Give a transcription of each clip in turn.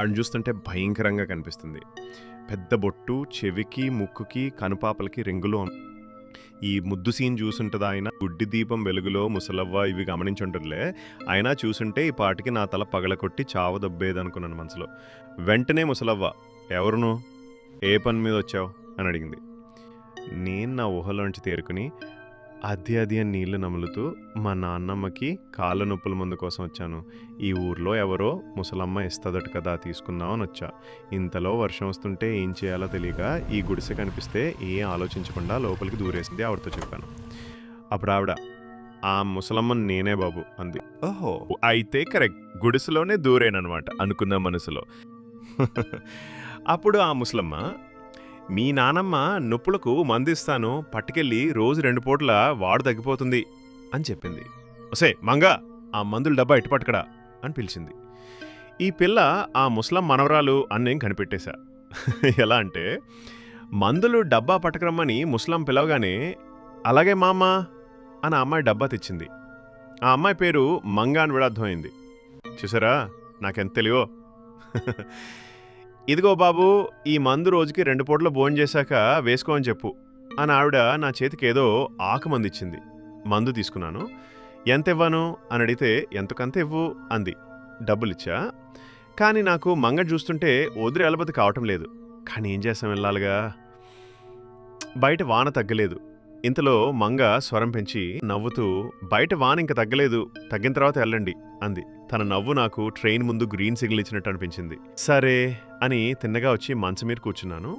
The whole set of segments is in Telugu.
ఆడిని చూస్తుంటే భయంకరంగా కనిపిస్తుంది. పెద్ద బొట్టు చెవికి ముక్కుకి కనుపాపలకి రింగులు ఈ ముద్దు సీన్ చూసుంటుందా ఆయన గుడ్డి దీపం వెలుగులో ముసలవ్వ ఇవి గమనించుంటుందిలే. అయినా చూసుంటే ఈ పాటికి నా తల పగలకొట్టి చావ దబ్బేదనుకున్నాను మనసులో. వెంటనే ముసలవ్వ ఎవరును? ఏ పని మీద వచ్చావు? అని అడిగింది. నేను నా ఊహలోంచి తేరుకుని అది అది అని నీళ్ళు నములుతూ మా నాన్నమ్మకి కాళ్ళ నొప్పుల మందు కోసం వచ్చాను. ఈ ఊర్లో ఎవరో ముసలమ్మ ఇస్తుందట కదా తీసుకుందామని వచ్చా. ఇంతలో వర్షం వస్తుంటే ఏం చేయాలో తెలియక ఈ గుడిసె కనిపిస్తే ఏం ఆలోచించకుండా లోపలికి దూరేసింది ఆవిడతో చెప్పాను. అప్పుడు ఆవిడ ఆ ముసలమ్మ నేనే బాబు అంది. ఓహో. అయితే కరెక్ట్ గుడిసెలోనే దూరేనమాట అనుకున్న మనసులో. అప్పుడు ఆ ముసలమ్మ మీ నానమ్మ నొప్పులకు మందిస్తాను పట్టుకెళ్ళి రోజు రెండు పూట్ల వాడు తగ్గిపోతుంది అని చెప్పింది. ఒసే మంగ ఆ మందుల డబ్బా ఇటు పట్టుకడా అని పిలిచింది. ఈ పిల్ల ఆ ముసలం మనవరాలు అని నేను కనిపెట్టేశా? ఎలా అంటే మందులు డబ్బా పట్టుకురమ్మని ముసలం పిలవగానే అలాగే మామ అని ఆ అమ్మాయి డబ్బా తెచ్చింది. ఆ అమ్మాయి పేరు మంగ అని కూడా అర్థమైంది. చూసారా? నాకెంత తెలియో ఇదిగో బాబు ఈ మందు రోజుకి రెండు పూటలు భోజనం చేశాక వేసుకో అని చెప్పు అని ఆవిడ నా చేతికి ఏదో ఆకు మందు ఇచ్చింది. మందు తీసుకున్నాను. ఎంత ఇవ్వను? అని అడిగితే ఎంతకంత ఇవ్వు? అంది. డబ్బులిచ్చా కానీ నాకు మంగ చూస్తుంటే వదిలి అలబతి కావటం లేదు. కానీ ఏం చేస్తాం వెళ్ళాలిగా? బయట వాన తగ్గలేదు. ఇంతలో మంగ స్వరం పెంచి నవ్వుతూ బయట వాన ఇంక తగ్గలేదు తగ్గిన తర్వాత వెళ్ళండి అంది. తన నవ్వు నాకు ట్రైన్ ముందు గ్రీన్ సిగ్నల్ ఇచ్చినట్టు అనిపించింది. సరే అని తిన్నగా వచ్చి మంచం మీద కూర్చున్నాను.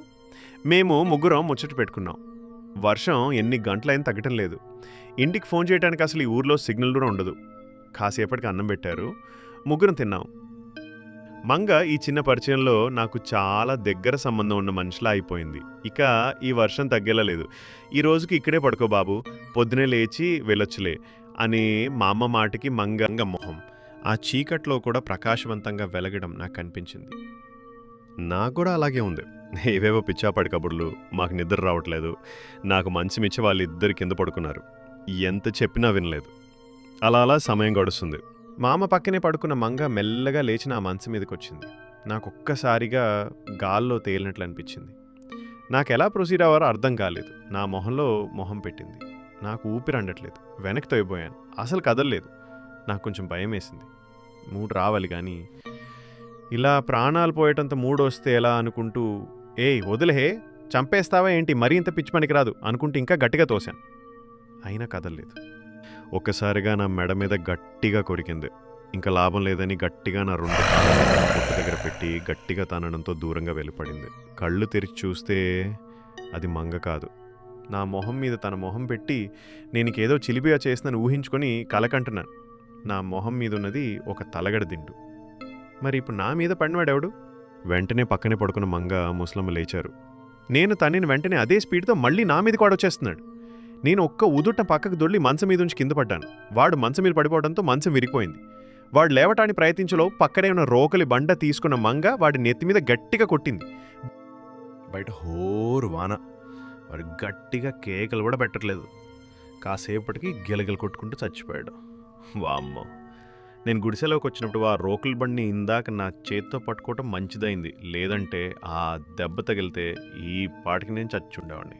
మేము ముగ్గురం ముచ్చట పెట్టుకున్నాం. వర్షం ఎన్ని గంటలైనా తగ్గటం లేదు. ఇంటికి ఫోన్ చేయడానికి అసలు ఈ ఊర్లో సిగ్నల్ కూడా ఉండదు. కాసేపటికి అన్నం పెట్టారు. ముగ్గురం తిన్నాం. మంగ ఈ చిన్న పరిచయంలో నాకు చాలా దగ్గర సంబంధం ఉన్న మనిషిలా అయిపోయింది. ఇక ఈ వర్షం తగ్గేలా లేదు. ఈ రోజుకి ఇక్కడే పడుకో బాబు పొద్దునే లేచి వెళ్ళొచ్చులే అని మా అమ్మ మాటకి మంగంగ మొహం. ఆ చీకట్లో కూడా ప్రకాశవంతంగా వెలగడం నాకు కనిపించింది నాకు కూడా అలాగే ఉంది. ఏవేవో పిచ్చాపడి కబుర్లు మాకు నిద్ర రావట్లేదు నాకు మంచమిచ్చి వాళ్ళిద్దరు కింద పడుకున్నారు. ఎంత చెప్పినా వినలేదు. అలా అలా సమయం గడుస్తుంది. మామ పక్కనే పడుకున్న మంగ మెల్లగా లేచి నా మంచం మీదకి వచ్చింది నాకు ఒక్కసారిగా గాల్లో తేలినట్లు అనిపించింది నాకు ఎలా ప్రొసీడ్ అవ్వారో అర్థం కాలేదు. నా మొహంలో మొహం పెట్టింది. నాకు ఊపిరి అందట్లేదు వెనక్కి తోయిపోయాను. అసలు కదలలేదు. నాకు కొంచెం భయం వేసింది మూడు రావాలి కానీ ఇలా ప్రాణాలు పోయేటంత మూడు వస్తే ఎలా అనుకుంటూ ఏయ్ వదిలే చంపేస్తావా ఏంటి? మరీ ఇంత పిచ్చి పనికి రాదు అనుకుంటూ ఇంకా గట్టిగా తోశాను. అయినా కదలలేదు. ఒక్కసారిగా నా మెడ మీద గట్టిగా కొరికింది. ఇంకా లాభం లేదని గట్టిగా నా రెండు పొట్టు దగ్గర పెట్టి గట్టిగా తనడంతో దూరంగా వెళ్ళిపడింది. కళ్ళు తెరిచి చూస్తే అది మంగ కాదు. నా మొహం మీద తన మొహం పెట్టి నేనికేదో చిలిపిగా చేసినని ఊహించుకొని కలకంటున్నాను. నా మొహం మీద ఉన్నది ఒక తలగడ దిండు. మరి ఇప్పుడు నా మీద పడినవాడెవడు? వెంటనే పక్కనే పడుకున్న మంగ ముసలమ్మ లేచారు. నేను తనని వెంటనే అదే స్పీడ్తో మళ్ళీ నా మీద కూడా వచ్చేస్తున్నాడు నేను ఒక్క ఉదుట పక్కకు దొల్లి మంచం మీద ఉంచి కింద పడ్డాను. వాడు మంచం మీద పడిపోవడంతో మంచం విరిగిపోయింది. వాడు లేవటానికి ప్రయత్నించలో పక్కనే ఉన్న రోకలి బండ తీసుకున్న మంగ వాడి నెత్తి మీద గట్టిగా కొట్టింది. బయట హోరు వాన. వాడు గట్టిగా కేకలు కూడా పెట్టట్లేదు. కాసేపటికి గిలగిల కొట్టుకుంటూ చచ్చిపోయాడు. వామ్మో. నేను గుడిసెలోకి వచ్చినప్పుడు ఆ రోకలి బండిని ఇందాక నా చేత్తో పట్టుకోవటం మంచిదైంది. లేదంటే ఆ దెబ్బ తగిలితే ఈ పాటికి నేను చచ్చి ఉండేవాడిని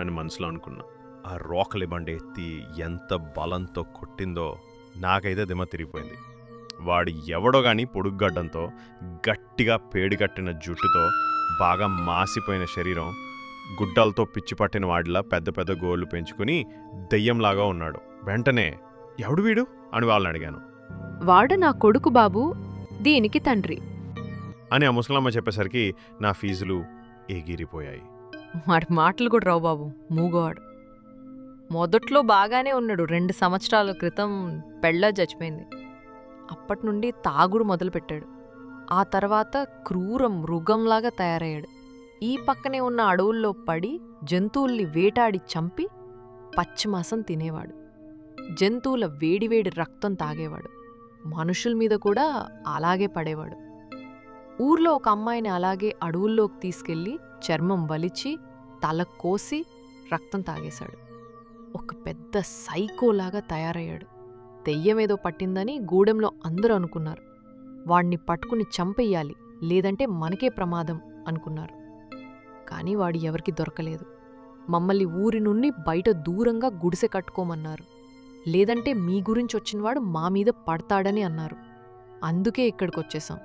అని మనసులో అనుకున్నా. ఆ రోకలి బండి ఎత్తి ఎంత బలంతో కొట్టిందో నాకైతే దిమ్మ తిరిగిపోయింది. వాడు ఎవడో గాని పొడుగ్గడ్డంతో గట్టిగా పేడికట్టిన జుట్టుతో బాగా మాసిపోయిన శరీరం గుడ్డలతో పిచ్చి పట్టిన వాడిలా పెద్ద పెద్ద గోళ్ళు పెంచుకుని దెయ్యంలాగా ఉన్నాడు. వెంటనే ఎవడు వీడు? అని వాళ్ళని అడిగాను. వాడు నా కొడుకు బాబు దీనికి తండ్రి. అని ఆ ముసలమ్మ చెప్పేసరికి నా ఫీజులు ఎగిరిపోయాయి వాడి మాటలు కూడా రావు బాబు మూగవాడు. మొదట్లో బాగానే ఉన్నాడు. రెండు సంవత్సరాల క్రితం పెళ్ళ చచ్చిపోయింది. అప్పటి నుండి తాగుడు మొదలుపెట్టాడు. ఆ తర్వాత క్రూర మృగంలాగా తయారయ్యాడు. ఈ పక్కనే ఉన్న అడవుల్లో పడి జంతువుల్ని వేటాడి చంపి పచ్చిమాసం తినేవాడు. జంతువుల వేడివేడి రక్తం తాగేవాడు. మనుషుల మీద కూడా అలాగే పడేవాడు. ఊర్లో ఒక అమ్మాయిని అలాగే అడవుల్లోకి తీసుకెళ్ళి చర్మం వలిచి తల కోసి రక్తం తాగేశాడు. ఒక పెద్ద సైకోలాగా తయారయ్యాడు. దెయ్యమేదో పట్టిందని గూడెంలో అందరూ అనుకున్నారు. వాణ్ణి పట్టుకుని చంపెయ్యాలి లేదంటే మనకే ప్రమాదం అనుకున్నారు. కానీ వాడు ఎవరికి దొరకలేదు. మమ్మల్ని ఊరి నుండి బయట దూరంగా గుడిసె కట్టుకోమన్నారు. లేదంటే మీ గురించి వచ్చినవాడు మా మీద పడతాడని అన్నారు. అందుకే ఇక్కడికొచ్చేశాం.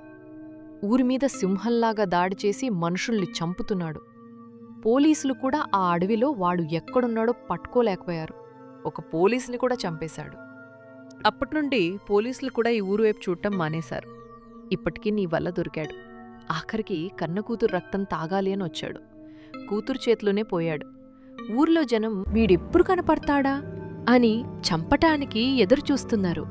ఊరి మీద సింహంలాగా దాడి చేసి మనుషుల్ని చంపుతున్నాడు. పోలీసులు కూడా ఆ అడవిలో వాడు ఎక్కడున్నాడో పట్టుకోలేకపోయారు. ఒక పోలీసుని కూడా చంపేశాడు. అప్పటినుండి పోలీసులు కూడా ఈ ఊరు వైపు చూడటం మానేశారు. ఇప్పటికీ నీ వల్ల దొరికాడు. ఆఖరికి కన్న కూతురు రక్తం తాగాలి అని వచ్చాడు. కూతురు చేతిలోనే పోయాడు. ఊర్లో జనం వీడెప్పుడు కనపడతాడా? అని చంపటానికి ఎదురుచూస్తున్నారు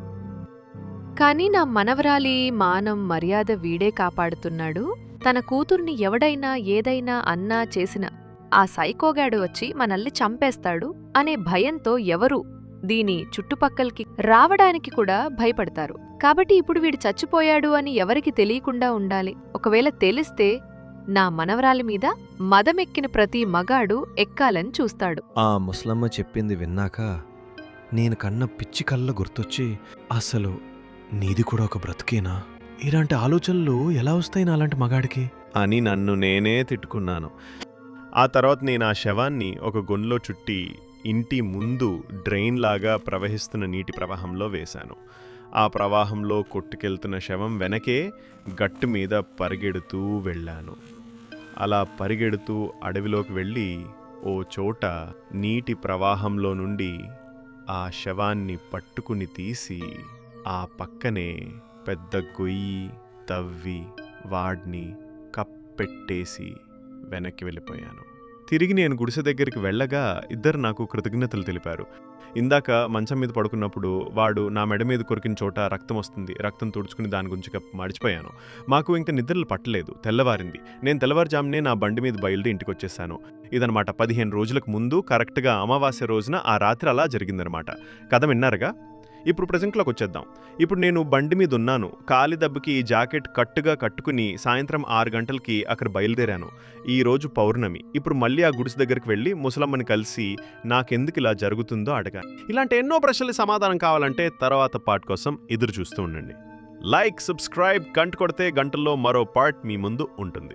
కానీ నా మనవరాలి మానం మర్యాద వీడే కాపాడుతున్నాడు. తన కూతుర్ని ఎవడైనా ఏదైనా అన్నా చేసిన ఆ సైకోగాడు వచ్చి మనల్ని చంపేస్తాడు అనే భయంతో ఎవరు దీని చుట్టుపక్కలకి రావడానికి కూడా భయపడతారు. కాబట్టి ఇప్పుడు వీడు చచ్చిపోయాడు అని ఎవరికి తెలియకుండా ఉండాలి. ఒకవేళ తెలిస్తే నా మనవరాలి మీద మదమెక్కిన ప్రతి మగాడు ఎక్కాలని చూస్తాడు. ఆ ముసలమ్మ చెప్పింది విన్నాక నేను కన్న పిచ్చి కళ్ళ గుర్తొచ్చి అసలు నీది కూడా ఒక బ్రతికేనా? ఇలాంటి ఆలోచనలు ఎలా వస్తాయి నా అలాంటి మగాడికి? అని నన్ను నేనే తిట్టుకున్నాను. ఆ తర్వాత నేను ఆ శవాన్ని ఒక గొన్లో చుట్టి ఇంటి ముందు డ్రైన్ లాగా ప్రవహిస్తున్న నీటి ప్రవాహంలో వేశాను. ఆ ప్రవాహంలో కొట్టుకెళ్తున్న శవం వెనకే గట్టు మీద పరిగెడుతూ వెళ్ళాను. అలా పరిగెడుతూ అడవిలోకి వెళ్ళి ఓ చోట నీటి ప్రవాహంలో నుండి ఆ శవాన్ని పట్టుకుని తీసి ఆ పక్కనే పెద్ద గొయ్యి తవ్వి వాడిని కప్పెట్టేసి వెనక్కి వెళ్ళిపోయాను. తిరిగి నేను గుడిసె దగ్గరికి వెళ్ళగా ఇద్దరు నాకు కృతజ్ఞతలు తెలిపారు. ఇందాక మంచం మీద పడుకున్నప్పుడు వాడు నా మెడ మీద కొరికిన చోట రక్తం వస్తుంది రక్తం తుడుచుకుని దాని గురించి మడిచిపోయాను మాకు ఇంకా నిద్రలు పట్టలేదు తెల్లవారింది. నేను తెల్లవారుజామునే నా బండి మీద బయలుదేరి ఇంటికి వచ్చేసాను ఇదనమాట పదిహేను రోజులకు ముందు కరెక్ట్గా అమావాస్య రోజున ఆ రాత్రి అలా జరిగిందనమాట. కథ విన్నారుగా? ఇప్పుడు ప్రజెంట్లోకి వచ్చేద్దాం. ఇప్పుడు నేను బండి మీద ఉన్నాను. కాలి దెబ్బకి ఈ జాకెట్ కట్టుగా కట్టుకుని సాయంత్రం ఆరు గంటలకి అక్కడ బయలుదేరాను. ఈ రోజు పౌర్ణమి. ఇప్పుడు మళ్ళీ ఆ గుడిసె దగ్గరికి వెళ్ళి ముసలమ్మని కలిసి నాకెందుకు ఇలా జరుగుతుందో అడగాను ఇలాంటి ఎన్నో ప్రశ్నలు సమాధానం కావాలంటే తర్వాత పార్ట్ కోసం ఎదురు చూస్తూ ఉండండి. లైక్ సబ్స్క్రైబ్ గంట కొడితే గంటల్లో మరో పార్ట్ మీ ముందు ఉంటుంది.